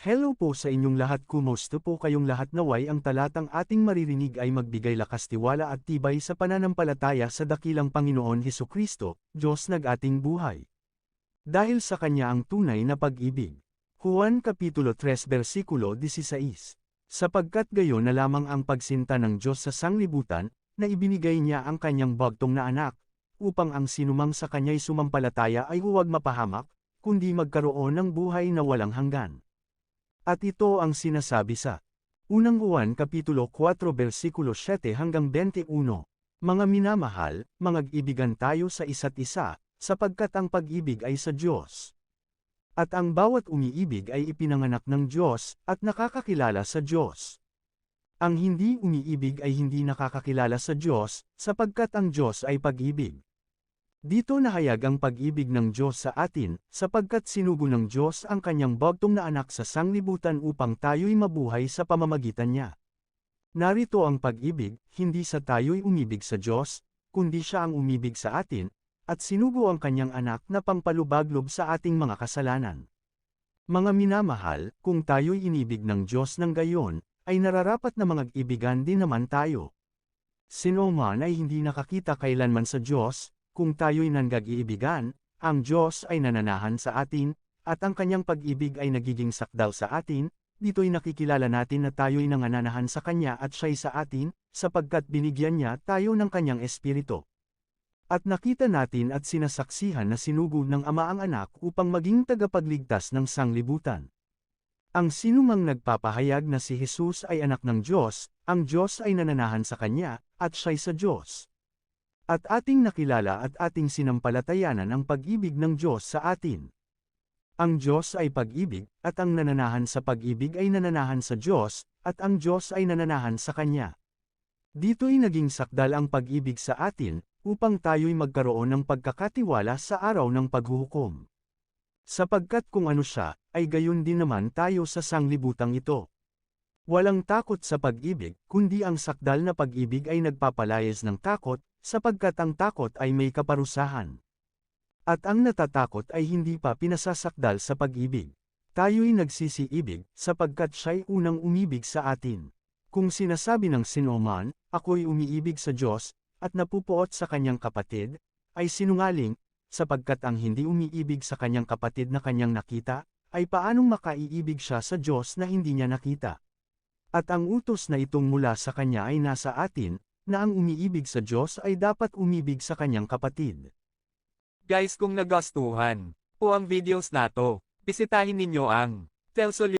Hello po sa inyong lahat kumusta po kayong lahat naway ang talatang ating maririnig ay magbigay lakas tiwala at tibay sa pananampalataya sa dakilang Panginoon Heso Kristo, Diyos nag ating buhay. Dahil sa Kanya ang tunay na pag-ibig. Juan Kapitulo 3 versikulo 16 Sapagkat gayon na lamang ang pagsinta ng Diyos sa sanglibutan, na ibinigay niya ang kanyang bagtong na anak, upang ang sinumang sa kanya'y sumampalataya ay huwag mapahamak, kundi magkaroon ng buhay na walang hanggan. At ito ang sinasabi sa Unang Juan Kapitulo 4 versikulo 7 hanggang 21. Mga minamahal, mangag-ibigan tayo sa isa't isa, sapagkat ang pag-ibig ay sa Diyos. At ang bawat umiibig ay ipinanganak ng Diyos, at nakakakilala sa Diyos. Ang hindi umiibig ay hindi nakakakilala sa Diyos, sapagkat ang Diyos ay pag-ibig. Dito nahayag ang pag-ibig ng Diyos sa atin, sapagkat sinugo ng Diyos ang kanyang bagtong na anak sa sanglibutan upang tayo'y mabuhay sa pamamagitan niya. Narito ang pag-ibig, hindi sa tayo'y umibig sa Diyos, kundi siya ang umibig sa atin, at sinugo ang kanyang anak na pampalubaglob sa ating mga kasalanan. Mga minamahal, kung tayo'y inibig ng Diyos ng gayon, ay nararapat na mga ibigan din naman tayo. Sino man ay hindi nakakita kailanman sa Diyos, kung tayo'y nanggag-iibigan, ang Diyos ay nananahan sa atin, at ang kanyang pag-ibig ay nagiging sakdal sa atin, dito'y nakikilala natin na tayo'y nangananahan sa Kanya at siya'y sa atin, sapagkat binigyan niya tayo ng Kanyang Espiritu. At nakita natin at sinasaksihan na sinugo ng Ama ang anak upang maging tagapagligtas ng sanglibutan. Ang sinumang nagpapahayag na si Jesus ay anak ng Diyos, ang Diyos ay nananahan sa Kanya, at siya'y sa Diyos. At ating nakilala at ating sinampalatayanan ang pag-ibig ng Diyos sa atin. Ang Diyos ay pag-ibig, at ang nananahan sa pag-ibig ay nananahan sa Diyos, at ang Diyos ay nananahan sa Kanya. Dito'y naging sakdal ang pag-ibig sa atin, upang tayo'y magkaroon ng pagkakatiwala sa araw ng paghuhukom. Sapagkat kung ano siya, ay gayon din naman tayo sa sanglibutang ito. Walang takot sa pag-ibig, kundi ang sakdal na pag-ibig ay nagpapalayas ng takot, sapagkat ang takot ay may kaparusahan. At ang natatakot ay hindi pa pinasasakdal sa pag-ibig. Tayo'y nagsisiibig, sapagkat siya'y unang umibig sa atin. Kung sinasabi ng sinoman, ako'y umiibig sa Diyos, at napupuot sa kanyang kapatid, ay sinungaling, sapagkat ang hindi umiibig sa kanyang kapatid na kanyang nakita, ay paanong makaiibig siya sa Diyos na hindi niya nakita. At ang utos na itong mula sa kanya ay nasa atin, na ang umiibig sa Diyos ay dapat umibig sa kanyang kapatid. Guys kung nagustuhan po ang videos nato, bisitahin ninyo ang Telsol